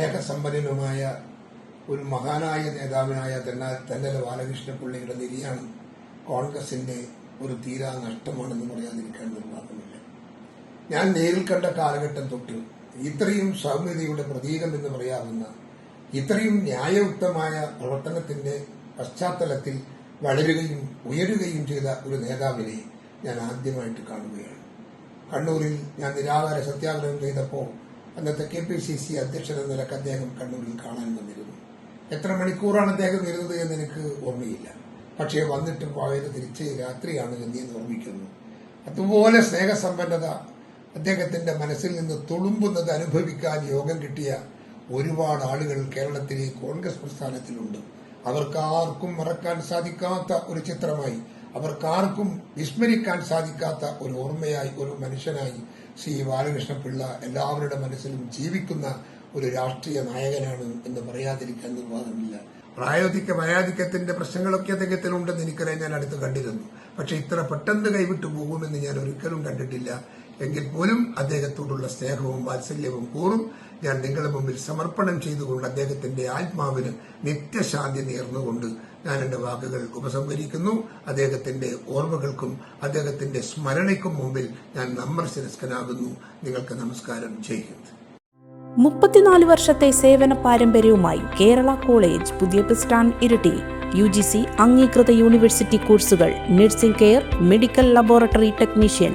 സ്നേഹസമ്പന്നനുമായ ഒരു മഹാനായ നേതാവിനായ തെന്നാൽ തെന്നല ബാലകൃഷ്ണപിള്ളയുടെ നിര്യാണം കോൺഗ്രസിന്റെ ഒരു തീരാ നഷ്ടമാണെന്ന് പറയാതിരിക്കാൻ നിർവാഹമില്ല ഞാൻ നേരിൽ കണ്ട കാലഘട്ടം തൊട്ട് ഇത്രയും സൗമ്യതയുടെ പ്രതീകം എന്ന് പറയാവുന്ന ഇത്രയും ന്യായയുക്തമായ പ്രവർത്തനത്തിന്റെ പശ്ചാത്തലത്തിൽ വളരുകയും ഉയരുകയും ചെയ്ത ഒരു നേതാവിനെ ഞാൻ ആദ്യമായിട്ട് കാണുകയാണ്. കണ്ണൂരിൽ ഞാൻ നിരാഹാര സത്യാഗ്രഹം ചെയ്തപ്പോൾ അന്നത്തെ കെ പി സി സി അധ്യക്ഷൻ എന്ന നിലയ്ക്ക് അദ്ദേഹം കണ്ണൂരിൽ കാണാൻ വന്നിരുന്നു. എത്ര മണിക്കൂറാണ് അദ്ദേഹം ഇരുന്നത് എന്ന് എനിക്ക് ഓർമ്മയില്ല. പക്ഷേ വന്നിട്ട് പോയത് തിരിച്ച് രാത്രിയാണ് എന്ന് ഓർമ്മിക്കുന്നു. അതുപോലെ സ്നേഹസമ്പന്നത അദ്ദേഹത്തിന്റെ മനസ്സിൽ നിന്ന് തുളുമ്പുന്നത് അനുഭവിക്കാൻ യോഗം കിട്ടിയ ഒരുപാട് ആളുകൾ കേരളത്തിലെ കോൺഗ്രസ് പ്രസ്ഥാനത്തിലുണ്ട്. അവർക്കാർക്കും മറക്കാൻ സാധിക്കാത്ത ഒരു ചിത്രമായി അവർക്കാർക്കും വിസ്മരിക്കാൻ സാധിക്കാത്ത ഒരു ഓർമ്മയായി ഒരു മനുഷ്യനായി ശ്രീ ബാലകൃഷ്ണ പിള്ള എല്ലാവരുടെ മനസ്സിലും ജീവിക്കുന്ന ഒരു രാഷ്ട്രീയ നായകനാണ് എന്ന് പറയാതിരിക്കാൻ നിർവാഹമില്ല പ്രായോഗിക വയാധിക്യത്തിന്റെ പ്രശ്നങ്ങളൊക്കെ അദ്ദേഹത്തിനുണ്ടെന്ന് എനിക്കറിയാൻ ഞാൻ അടുത്ത് കണ്ടിരുന്നു. പക്ഷെ ഇത്ര പെട്ടെന്ന് കൈവിട്ടു പോകുമെന്ന് ഞാൻ ഒരിക്കലും കണ്ടിട്ടില്ല. എങ്കിൽ പോലും അദ്ദേഹത്തോടുള്ള സ്നേഹവും വാത്സല്യവും കൂറും ഞാൻ നിങ്ങളുടെ മുമ്പിൽ സമർപ്പണം ചെയ്തുകൊണ്ട് അദ്ദേഹത്തിന്റെ ആത്മാവിന് നിത്യശാന്തി നേർന്നുകൊണ്ട് ഞാൻ എന്റെ വാക്കുകൾ ഉപസംഹരിക്കുന്നു. അദ്ദേഹത്തിന്റെ ഓർമ്മകൾക്കും അദ്ദേഹത്തിന്റെ സ്മരണയ്ക്കും മുമ്പിൽ ഞാൻ നമ്രശിരസ്കനാകുന്നു നിങ്ങൾക്ക് നമസ്കാരം. ചെയ്യുന്നു മുപ്പത്തിനാല് വർഷത്തെ സേവന പാരമ്പര്യവുമായി കേരള കോളേജ് പുതിയ bus Iritty U G C അംഗീകൃത യൂണിവേഴ്സിറ്റി കോഴ്സുകൾ nursing care medical laboratory technician